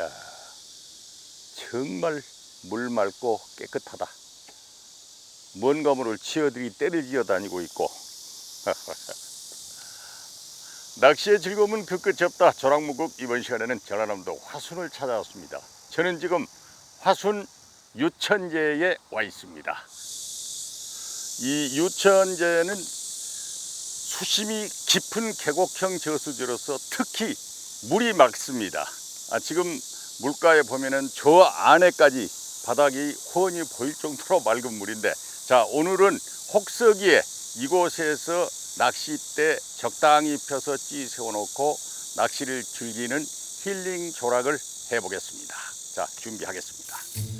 야, 정말 물 맑고 깨끗하다. 뭔가 모를 치어들이 때를 지어 다니고 있고. 낚시의 즐거움은 그 끝이 없다. 조랑무국 이번 시간에는 전라남도 화순을 찾아왔습니다. 저는 지금 화순 유천제에 와 있습니다. 이 유천제는 수심이 깊은 계곡형 저수지로서 특히 물이 맑습니다. 아, 지금 물가에 보면은 저 안에까지 바닥이 훤히 보일 정도로 맑은 물인데 자 오늘은 혹서기에 이곳에서 낚싯대 적당히 펴서 찌 세워놓고 낚시를 즐기는 힐링 조락을 해보겠습니다. 자 준비하겠습니다.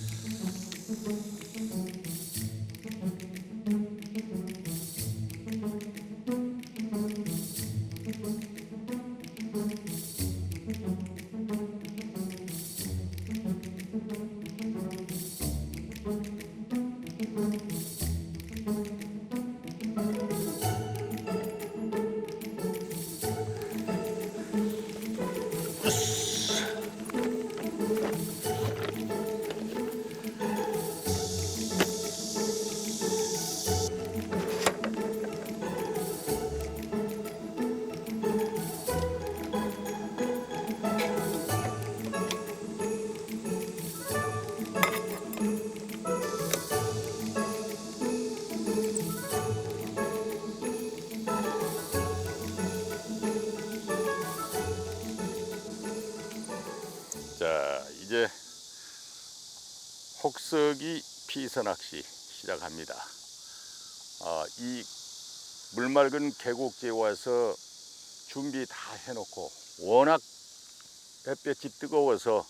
피서 낚시 시작합니다. 아, 이 물맑은 계곡지에 와서 준비 다 해놓고 워낙 햇볕이 뜨거워서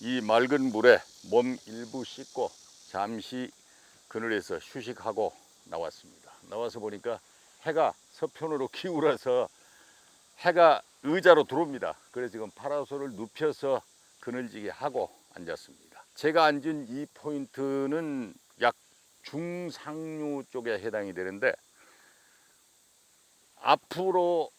이 맑은 물에 몸 일부 씻고 잠시 그늘에서 휴식하고 나왔습니다. 나와서 보니까 해가 서편으로 기울어서 해가 의자로 들어옵니다. 그래서 지금 파라솔을 눕혀서 그늘지게 하고 앉았습니다. 제가 앉은 이 포인트는 약 중상류 쪽에 해당이 되는데 앞으로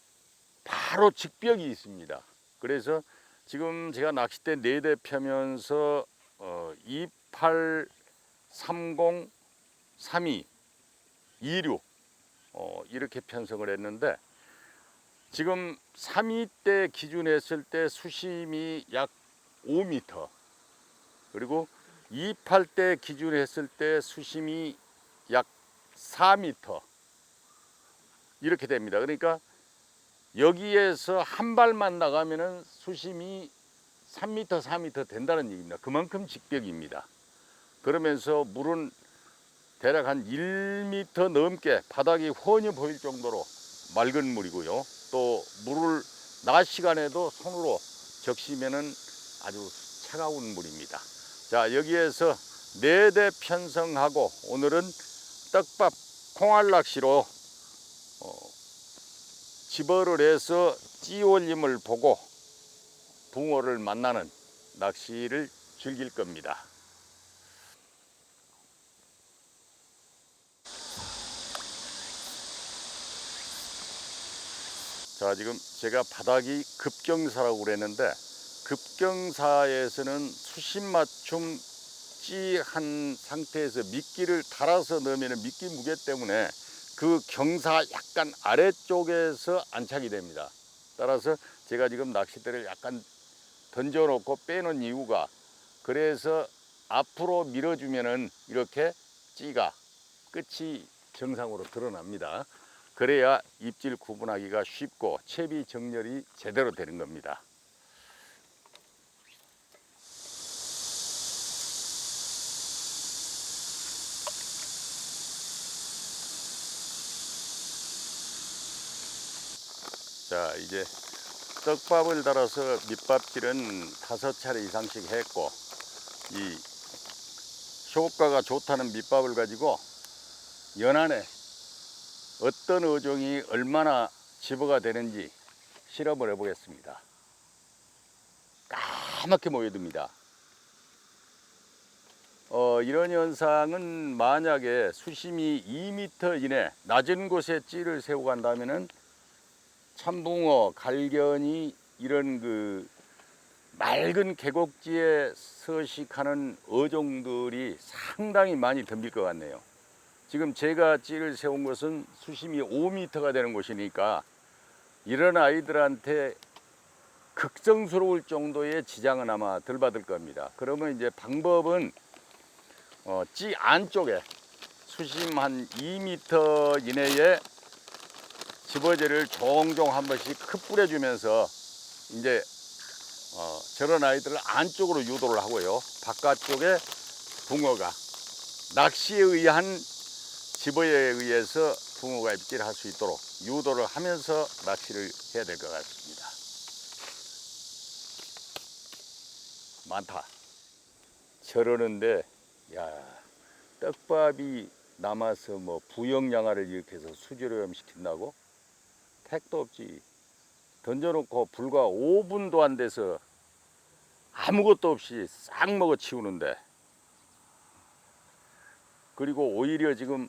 바로 직벽이 있습니다. 그래서 지금 제가 낚싯대 네대 펴면서 어, 28, 30, 32, 26 어, 이렇게 편성을 했는데 지금 3위 때 기준했을 때 수심이 약 5m 그리고 28때 기준했을 때 수심이 약 4m 이렇게 됩니다. 그러니까 여기에서 한 발만 나가면은 수심이 3m, 4m 된다는 얘기입니다. 그만큼 직벽입니다. 그러면서 물은 대략 한 1m 넘게 바닥이 훤히 보일 정도로 맑은 물이고요. 또 물을 낮 시간에도 손으로 적시면은 아주 차가운 물입니다. 자 여기에서 네 대 편성하고 오늘은 떡밥 콩알 낚시로 어, 집어를 해서 찌올림을 보고 붕어를 만나는 낚시를 즐길 겁니다. 자 지금 제가 바닥이 급경사라고 그랬는데 급경사에서는 수심 맞춤 찌한 상태에서 미끼를 달아서 넣으면 미끼 무게 때문에 그 경사 약간 아래쪽에서 안착이 됩니다. 따라서 제가 지금 낚싯대를 약간 던져놓고 빼놓은 이유가 그래서 앞으로 밀어주면은 이렇게 찌가 끝이 정상으로 드러납니다. 그래야 입질 구분하기가 쉽고 채비 정렬이 제대로 되는 겁니다. 자 이제 떡밥을 달아서 밑밥질은 다섯 차례 이상씩 했고 이 효과가 좋다는 밑밥을 가지고 연안에 어떤 어종이 얼마나 집어가 되는지 실험을 해보겠습니다. 까맣게 모여듭니다. 어, 이런 현상은 만약에 수심이 2m 이내 낮은 곳에 찌를 세우고 간다면은 참붕어, 갈견이 이런 그 맑은 계곡지에 서식하는 어종들이 상당히 많이 덤빌 것 같네요. 지금 제가 찌를 세운 것은 수심이 5m가 되는 곳이니까 이런 아이들한테 극성스러울 정도의 지장은 아마 덜 받을 겁니다. 그러면 이제 방법은 어, 찌 안쪽에 수심 한 2m 이내에 집어제를 종종 한 번씩 크 뿌려주면서 이제 어, 저런 아이들을 안쪽으로 유도를 하고요. 바깥쪽에 붕어가 낚시에 의한 집어에 의해서 붕어가 입질할 수 있도록 유도를 하면서 낚시를 해야 될 것 같습니다. 많다. 저러는데 야 떡밥이 남아서 뭐 부영양아를 일으켜서 수질오염 시킨다고? 택도 없지. 던져놓고 불과 5분도 안 돼서 아무것도 없이 싹 먹어 치우는데 그리고 오히려 지금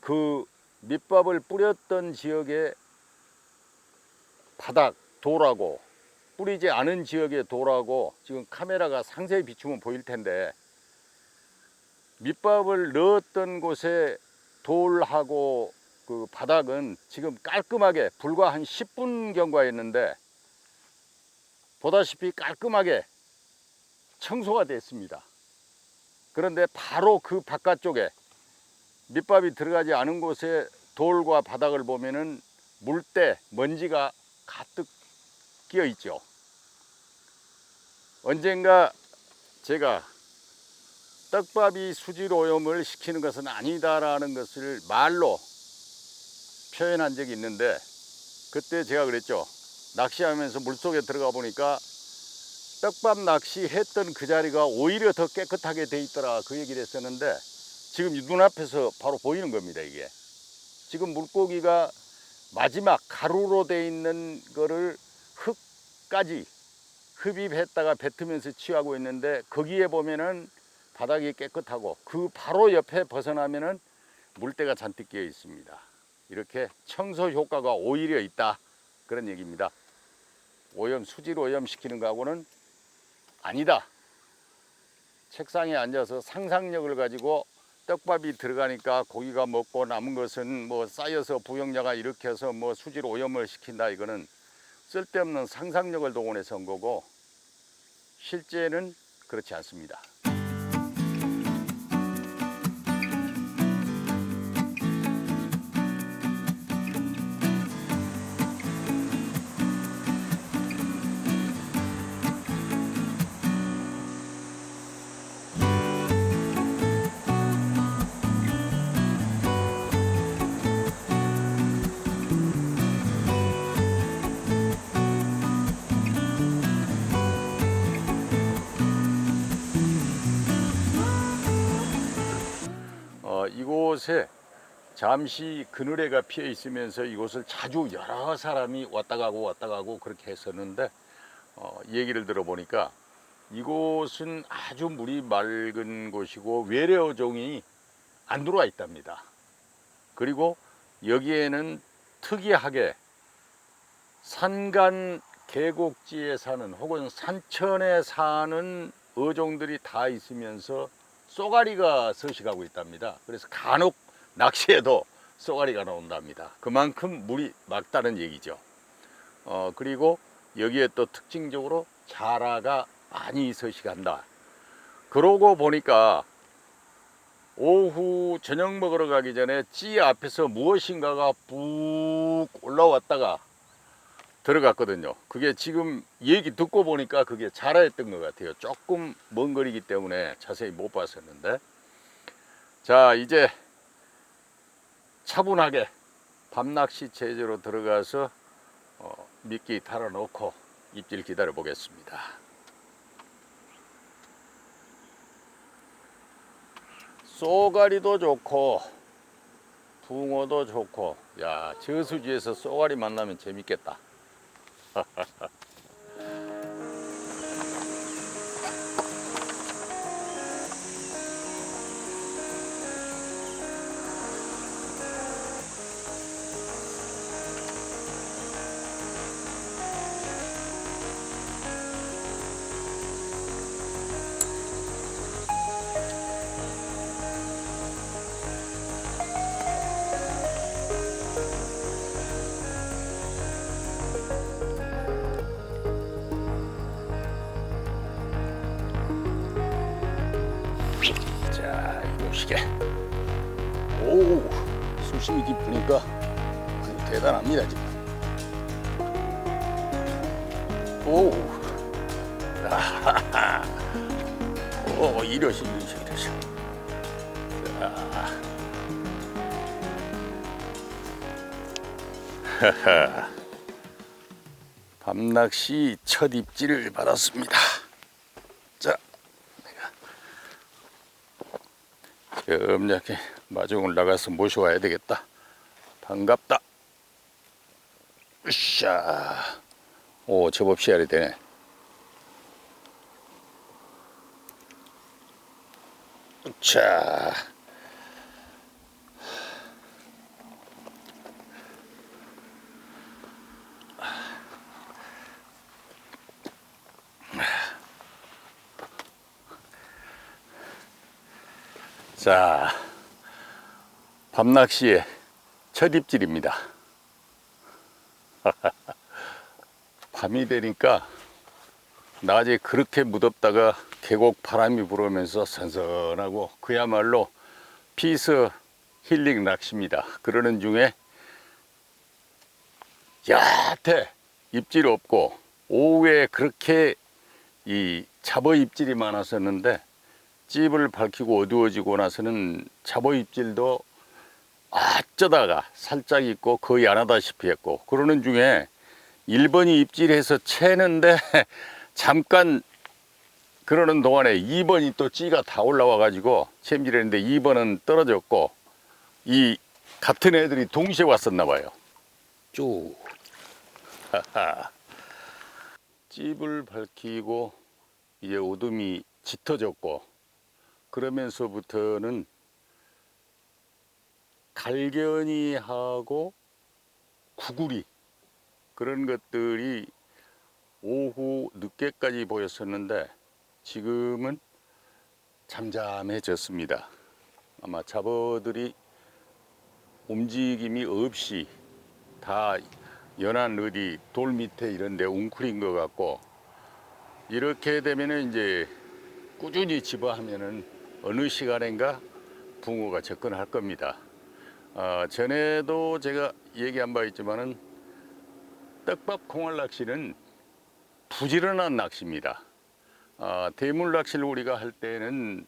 그 밑밥을 뿌렸던 지역에 바닥 돌하고 뿌리지 않은 지역의 돌하고 지금 카메라가 상세히 비추면 보일 텐데 밑밥을 넣었던 곳에 돌하고 그 바닥은 지금 깔끔하게 불과 한 10분 경과했는데 보다시피 깔끔하게 청소가 됐습니다. 그런데 바로 그 바깥쪽에 밑밥이 들어가지 않은 곳에 돌과 바닥을 보면은 물때 먼지가 가득 끼어 있죠. 언젠가 제가 떡밥이 수질 오염을 시키는 것은 아니다라는 것을 말로 표현한 적이 있는데 그때 제가 그랬죠. 낚시하면서 물속에 들어가 보니까 떡밥 낚시 했던 그 자리가 오히려 더 깨끗하게 돼 있더라 그 얘기를 했었는데 지금 이 눈앞에서 바로 보이는 겁니다 이게 지금 물고기가 마지막 가루로 돼 있는 거를 흙까지 흡입했다가 뱉으면서 취하고 있는데 거기에 보면은 바닥이 깨끗하고 그 바로 옆에 벗어나면은 물때가 잔뜩 끼어 있습니다. 이렇게 청소 효과가 오히려 있다 그런 얘기입니다. 오염 수질 오염 시키는 거하고는 아니다. 책상에 앉아서 상상력을 가지고 떡밥이 들어가니까 고기가 먹고 남은 것은 뭐 쌓여서 부영자가 일으켜서 뭐 수질 오염을 시킨다 이거는 쓸데없는 상상력을 동원해서 한 거고 실제는 그렇지 않습니다. 이곳에 잠시 그늘에가 피어 있으면서 이곳을 자주 여러 사람이 왔다 가고 왔다 가고 그렇게 했었는데 어, 얘기를 들어보니까 이곳은 아주 물이 맑은 곳이고 외래어종이 안 들어와 있답니다. 그리고 여기에는 특이하게 산간 계곡지에 사는 혹은 산천에 사는 어종들이 다 있으면서 쏘가리가 서식하고 있답니다. 그래서 간혹 낚시에도 쏘가리가 나온답니다. 그만큼 물이 맑다는 얘기죠. 어, 그리고 여기에 또 특징적으로 자라가 많이 서식한다. 그러고 보니까 오후 저녁 먹으러 가기 전에 찌 앞에서 무엇인가가 푹 올라왔다가 들어갔거든요. 그게 지금 얘기 듣고 보니까 그게 자라했던 것 같아요. 조금 먼 거리기 때문에 자세히 못 봤었는데. 자, 이제 차분하게 밤낚시 체제로 들어가서 어, 미끼 달아놓고 입질 기다려 보겠습니다. 쏘가리도 좋고 붕어도 좋고 야 저수지에서 쏘가리 만나면 재밌겠다. Ha ha ha. 대단합니다 지금. 오, 아하하. 오, 이러시, 이러시, 이러시. 자. 하하. 밤낚시 첫 입질을 받았습니다. 자, 내가 점잖게 마중을 나가서 모셔와야 되겠다. 반갑다. 으쌰. 오, 제법 씨알이 되네. 자. 자, 밤낚시의 첫 입질입니다. 밤이 되니까 낮에 그렇게 무덥다가 계곡 바람이 불으면서 선선하고 그야말로 피스 힐링 낚시입니다. 그러는 중에 야태 입질 없고 오후에 그렇게 이 잡어 입질이 많았었는데 찝을 밝히고 어두워지고 나서는 잡어 입질도 어쩌다가 살짝 있고 거의 안 하다시피 했고 그러는 중에 1번이 입질해서 채는데 잠깐 그러는 동안에 2번이 또 찌가 다 올라와 가지고 챔질했는데 2번은 떨어졌고 이 같은 애들이 동시에 왔었나 봐요. 쭉 하하. 찝을 밝히고 이제 어둠이 짙어졌고 그러면서부터는 갈견이하고 구구리 그런 것들이 오후 늦게까지 보였었는데 지금은 잠잠해졌습니다. 아마 잡어들이 움직임이 없이 다 연안 어디 돌 밑에 이런 데 웅크린 것 같고 이렇게 되면은 이제 꾸준히 집어하면은 어느 시간인가 붕어가 접근할 겁니다. 아, 전에도 제가 얘기한 바 있지만은 떡밥 콩알 낚시는 부지런한 낚시입니다. 아, 대물 낚시를 우리가 할 때는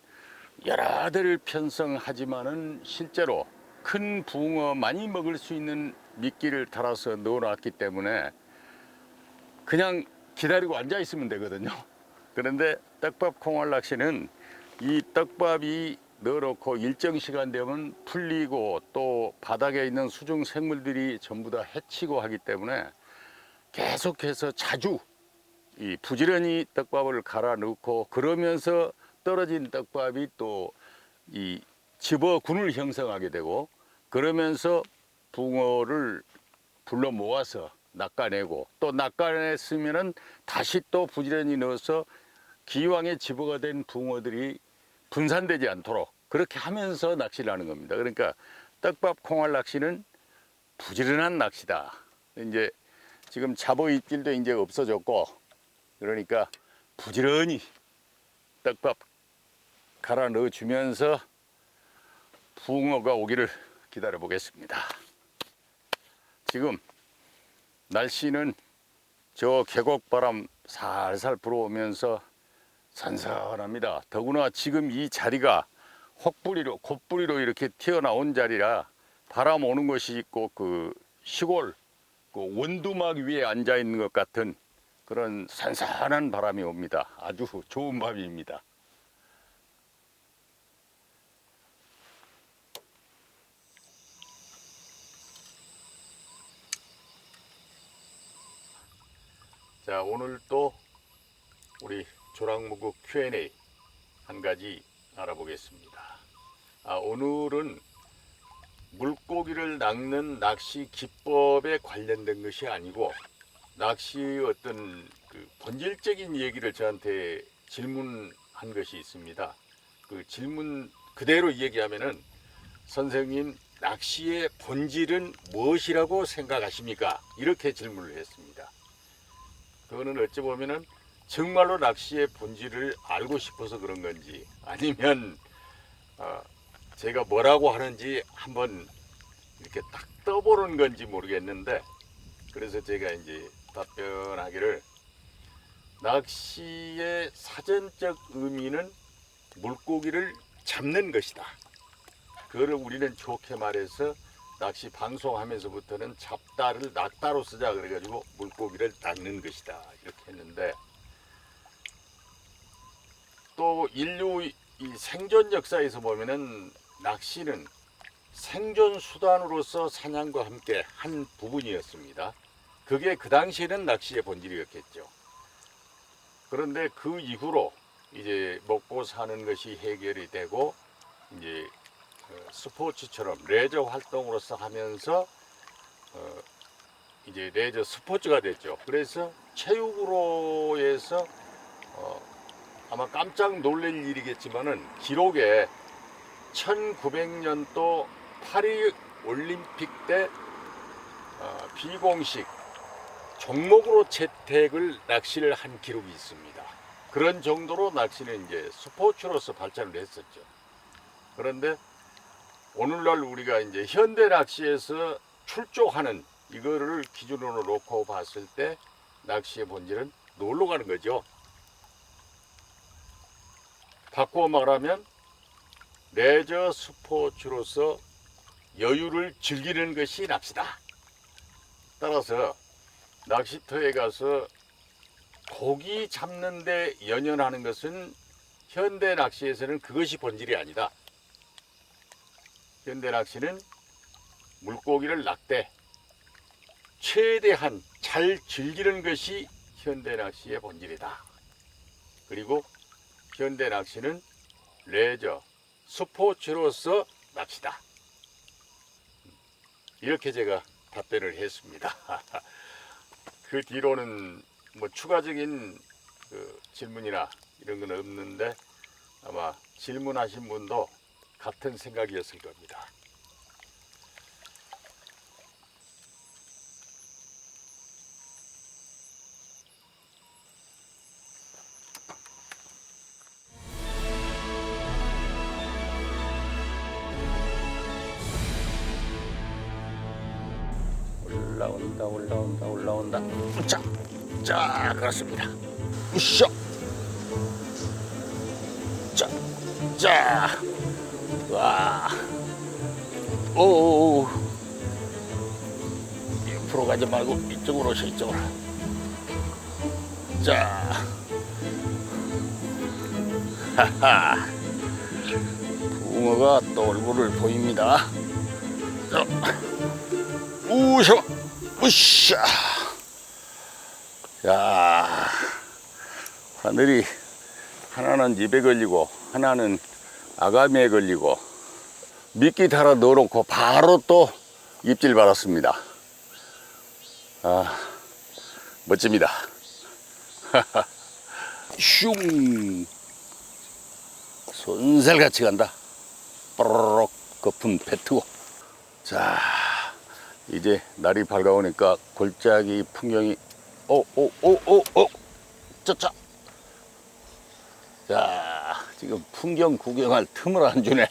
여러들 편성하지만은 실제로 큰 붕어 많이 먹을 수 있는 미끼를 달아서 넣어놨기 때문에 그냥 기다리고 앉아 있으면 되거든요. 그런데 떡밥 콩알 낚시는 이 떡밥이 넣어놓고 일정 시간 되면 풀리고 또 바닥에 있는 수중 생물들이 전부 다 해치고 하기 때문에 계속해서 자주 이 부지런히 떡밥을 갈아 넣고 그러면서 떨어진 떡밥이 또 이 집어 군을 형성하게 되고 그러면서 붕어를 불러 모아서 낚아내고 또 낚아냈으면은 다시 또 부지런히 넣어서 기왕에 집어가 된 붕어들이 분산되지 않도록 그렇게 하면서 낚시를 하는 겁니다. 그러니까 떡밥 콩알 낚시는 부지런한 낚시다. 이제 지금 잡어 입질도 이제 없어졌고 그러니까 부지런히 떡밥 갈아 넣어 주면서 붕어가 오기를 기다려 보겠습니다. 지금 날씨는 저 계곡바람 살살 불어오면서 선선합니다. 더구나 지금 이 자리가 혹부리로 곧부리로 이렇게 튀어나온 자리라 바람 오는 것이 있고 그 시골 그 원두막 위에 앉아 있는 것 같은 그런 산산한 바람이 옵니다. 아주 좋은 밤입니다. 자, 오늘 또 우리 조랑무국 Q&A 한 가지 알아보겠습니다. 아, 오늘은 물고기를 낚는 낚시 기법에 관련된 것이 아니고 낚시의 어떤 그 본질적인 얘기를 저한테 질문한 것이 있습니다. 그 질문 그대로 얘기하면은 선생님 낚시의 본질은 무엇이라고 생각하십니까? 이렇게 질문을 했습니다. 그거는 어찌 보면은 정말로 낚시의 본질을 알고 싶어서 그런 건지 아니면 어, 제가 뭐라고 하는지 한번 이렇게 딱 떠보는 건지 모르겠는데 그래서 제가 이제 답변하기를 낚시의 사전적 의미는 물고기를 잡는 것이다. 그거를 우리는 좋게 말해서 낚시 방송하면서부터는 잡다를 낙다로 쓰자 그래가지고 물고기를 낚는 것이다 이렇게 했는데 또 인류 이 생존 역사에서 보면은 낚시는 생존 수단으로서 사냥과 함께 한 부분이었습니다. 그게 그 당시에는 낚시의 본질이었겠죠. 그런데 그 이후로 이제 먹고 사는 것이 해결이 되고 이제 어, 스포츠처럼 레저 활동으로서 하면서 어, 이제 레저 스포츠가 됐죠. 그래서 체육으로 해서 어, 아마 깜짝 놀랄 일이겠지만은 기록에 1900년도 파리 올림픽 때 어, 비공식 종목으로 채택을 낚시를 한 기록이 있습니다. 그런 정도로 낚시는 이제 스포츠로서 발전을 했었죠. 그런데 오늘날 우리가 이제 현대 낚시에서 출조하는 이거를 기준으로 놓고 봤을 때 낚시의 본질은 놀러 가는 거죠. 바꾸어 말하면 레저 스포츠로서 여유를 즐기는 것이 낚시다. 따라서 낚시터에 가서 고기 잡는데 연연하는 것은 현대 낚시에서는 그것이 본질이 아니다. 현대 낚시는 물고기를 낚되 최대한 잘 즐기는 것이 현대 낚시의 본질이다. 그리고 현대 낚시는 레저, 스포츠로서 낚시다. 이렇게 제가 답변을 했습니다. 그 뒤로는 뭐 추가적인 그 질문이나 이런 건 없는데 아마 질문하신 분도 같은 생각이었을 겁니다. 올라온다 올라온다 올라온다. 자, 자 그렇습니다. 으쌰 자, 자, 와, 오, 옆으로 가지 말고 이쪽으로 오셔 이쪽으로. 자, 하하, 붕어가 또 얼굴을 보입니다. 자, 우셔, 으쌰. 야, 하늘이 하나는 입에 걸리고 하나는 아가미에 걸리고 미끼 달아 넣어놓고 바로 또 입질 받았습니다. 아 멋집니다. 슝 손살같이 간다. 뽀로록 거품 뱉고 자 이제 날이 밝아오니까 골짜기 풍경이 오 오 오 오오 짜짜 자, 지금 풍경 구경할 틈을 안 주네.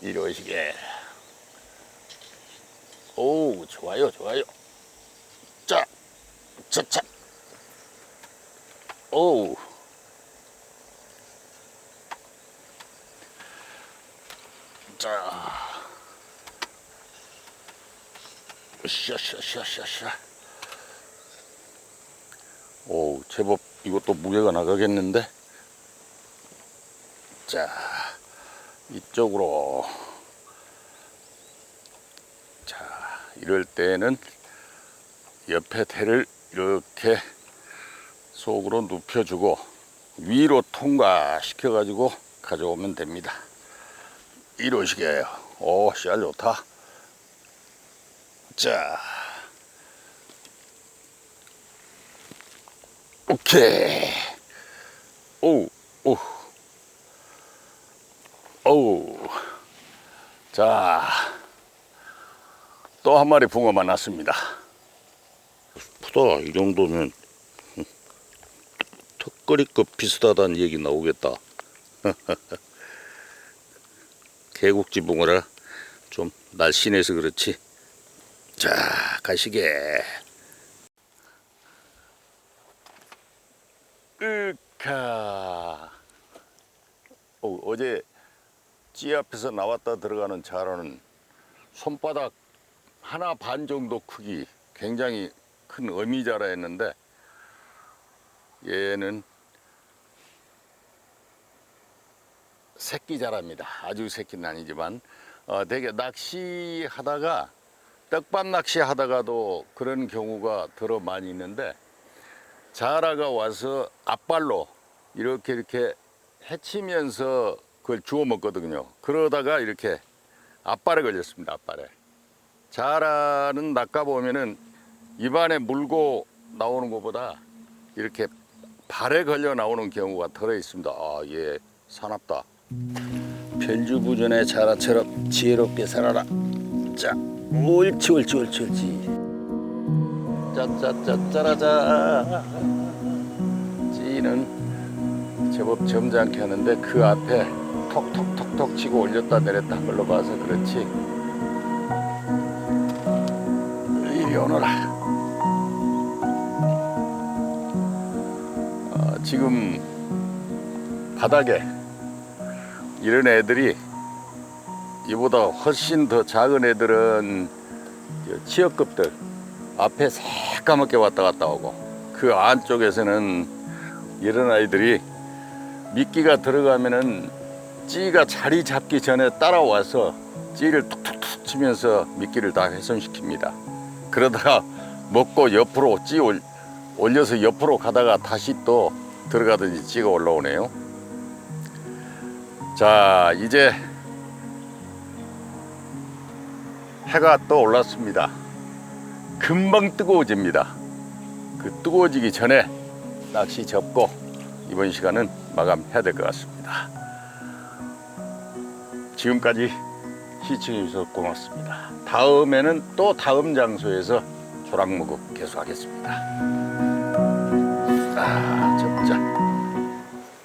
이리 오시게. 오, 좋아요, 좋아요. 자, 자, 자. 오. 샤샤샤샤샤. 오, 제법 이것도 무게가 나가겠는데? 자, 이쪽으로. 자, 이럴 때는 옆에 태를 이렇게 속으로 눕혀주고 위로 통과시켜 가지고 가져오면 됩니다. 이러시게요. 오, 씨알 좋다. 자. 오케이. 오, 오. 오. 자. 또 한 마리 붕어 만 났습니다. 푸다, 이 정도면 턱걸이급 비슷하다는 얘기 나오겠다. 개국지 붕어라 좀 날씬해서 그렇지. 자, 가시게. 으카. 어, 어제 찌 앞에서 나왔다 들어가는 자라는 손바닥 하나 반 정도 크기 굉장히 큰 어미자라였는데 얘는 새끼 자랍니다. 아주 새끼는 아니지만 어, 되게 낚시하다가 떡밥 낚시 하다가도 그런 경우가 더러 많이 있는데 자라가 와서 앞발로 이렇게 이렇게 해치면서 그걸 주워 먹거든요. 그러다가 이렇게 앞발에 걸렸습니다. 앞발에. 자라는 낚아 보면은 입안에 물고 나오는 것보다 이렇게 발에 걸려 나오는 경우가 덜어 있습니다. 아, 예, 사납다. 편주부전의 자라처럼 지혜롭게 살아라. 자, 옳지, 옳지, 옳지, 옳지. 짜짜짜짜라자. 찌는 제법 점잖게 하는데 그 앞에 톡톡톡톡 치고 올렸다 내렸다 한 걸로 봐서 그렇지. 이리 오너라. 어, 지금 바닥에 이런 애들이 이보다 훨씬 더 작은 애들은 저 치어급들 앞에 새까맣게 왔다 갔다 오고 그 안쪽에서는 이런 아이들이 미끼가 들어가면은 찌가 자리 잡기 전에 따라와서 찌를 툭툭툭 치면서 미끼를 다 훼손시킵니다. 그러다가 먹고 옆으로 찌 올, 올려서 옆으로 가다가 다시 또 들어가든지 찌가 올라오네요. 자, 이제 해가 또 올랐습니다. 금방 뜨거워집니다. 그 뜨거워지기 전에 낚시 접고 이번 시간은 마감해야 될 것 같습니다. 지금까지 시청해 주셔서 고맙습니다. 다음에는 또 다음 장소에서 조랑무급 계속하겠습니다. 아.